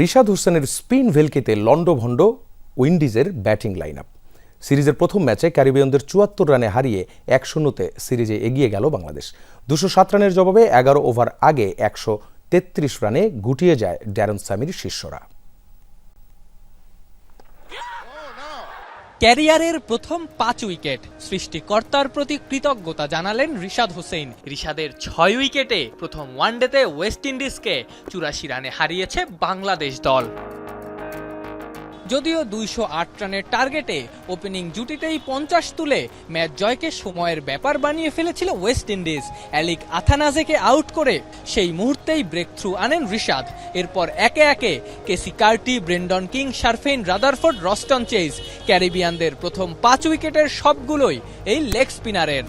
রিশাদ হোসেনের স্পিন ভেলকিতে লন্ডভন্ড উইন্ডিজের ব্যাটিং লাইন আপ সিরিজের প্রথম ম্যাচে ক্যারিবিয়ানদের চুয়াত্তর রানে হারিয়ে এক শূন্যতে সিরিজে এগিয়ে গেল বাংলাদেশ। দুশো সাত রানের জবাবে এগারো ওভার আগে একশো তেত্রিশ রানে গুটিয়ে যায় ড্যারন সামির শিষ্যরা। ক্যারিয়ারের প্রথম পাঁচ উইকেট। সৃষ্টিকর্তার প্রতি কৃতজ্ঞতা জানালেন রিশাদ হোসেন। রিশাদের ছয় উইকেটে প্রথম ওয়ানডেতে ওয়েস্ট ইন্ডিজকে চুরাশি রানে হারিয়েছে বাংলাদেশ দল। যদিও দুইশো আট রানের টার্গেটে ওপেনিং জুটিতেই পঞ্চাশ তুলে ম্যাচ জয়কে সময়ের ব্যাপার বানিয়ে ফেলেছিল ওয়েস্ট ইন্ডিজ। অ্যালিক আথানাজেকে আউট করে সেই মুহূর্তেই ব্রেক থ্রু আনেন রিশাদ। এরপর একে একে Keacy Carty, Brandon King Sherfane Rutherford, Roston Chase, ক্যারিবিয়ানদের প্রথম পাঁচ উইকেটের সবগুলোই এই লেগ স্পিনারের।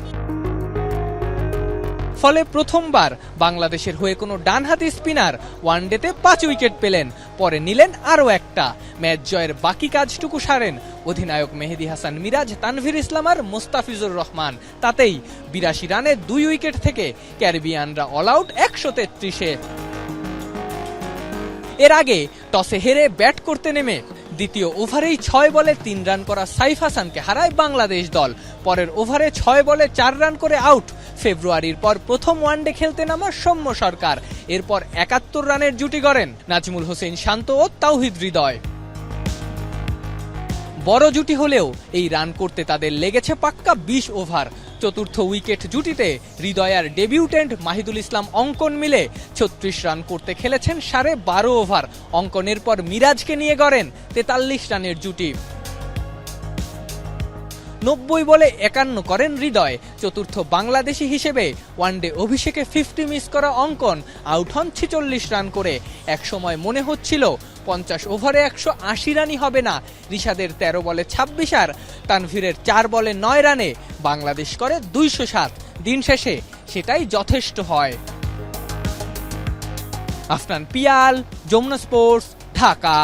ফলে প্রথমবার বাংলাদেশের হয়ে কোনো ডানহাতি স্পিনার ওয়ানডেতে পাঁচ উইকেট পেলেন, পরে নিলেন আরও একটা। ম্যাচ জয়ের বাকি কাজটুকু সারেন অধিনায়ক মেহেদি হাসান মিরাজ, তানভীর ইসলাম আর মোস্তাফিজুর রহমান। তাতেই বিরাশি রানে দুই উইকেট থেকে ক্যারিবিয়ানরা অল আউট একশো তেত্রিশে। এর আগে টসে হেরে ব্যাট করতে নেমে দ্বিতীয় ওভারেই ছয় বলে তিন রান করা সাইফ হাসানকে হারায় বাংলাদেশ দল। পরের ওভারে ছয় বলে চার রান করে আউট ফেব্রুয়ারির পর প্রথম ওয়ানডে খেলতে নামা সৌম্য সরকার। এরপর একাত্তর রানের জুটি গড়েন নাজমুল হোসেন শান্ত ও তাওহিদ হৃদয়। বড় জুটি হলেও এই রান করতে তাদের লেগেছে পাক্কা বিশ ওভার। চতুর্থ উইকেট জুটিতে হৃদয়ার ডেবিউটেন্ট মাহিদুল ইসলাম অঙ্কন মিলে ছত্রিশ রান করতে খেলেছেন সাড়ে বারো ওভার। অঙ্কনের পর মিরাজকে নিয়ে গড়েন তেতাল্লিশ রানের জুটি। নব্বই বলে একান্ন করেন হৃদয়। চতুর্থ বাংলাদেশি হিসেবে ওয়ানডে অভিষেকে ফিফটি মিস করা অঙ্কন আউট হন ছিচল্লিশ রান করে। একসময় মনে হচ্ছিল পঞ্চাশ ওভারে একশো আশি রানই হবে না। রিশাদের তেরো বলে ছাব্বিশ আর তানভীরের চার বলে নয় রানে বাংলাদেশ করে দুইশো সাত। দিন শেষে সেটাই যথেষ্ট হয়। আফনান পিয়াল, যমুনা স্পোর্টস, ঢাকা।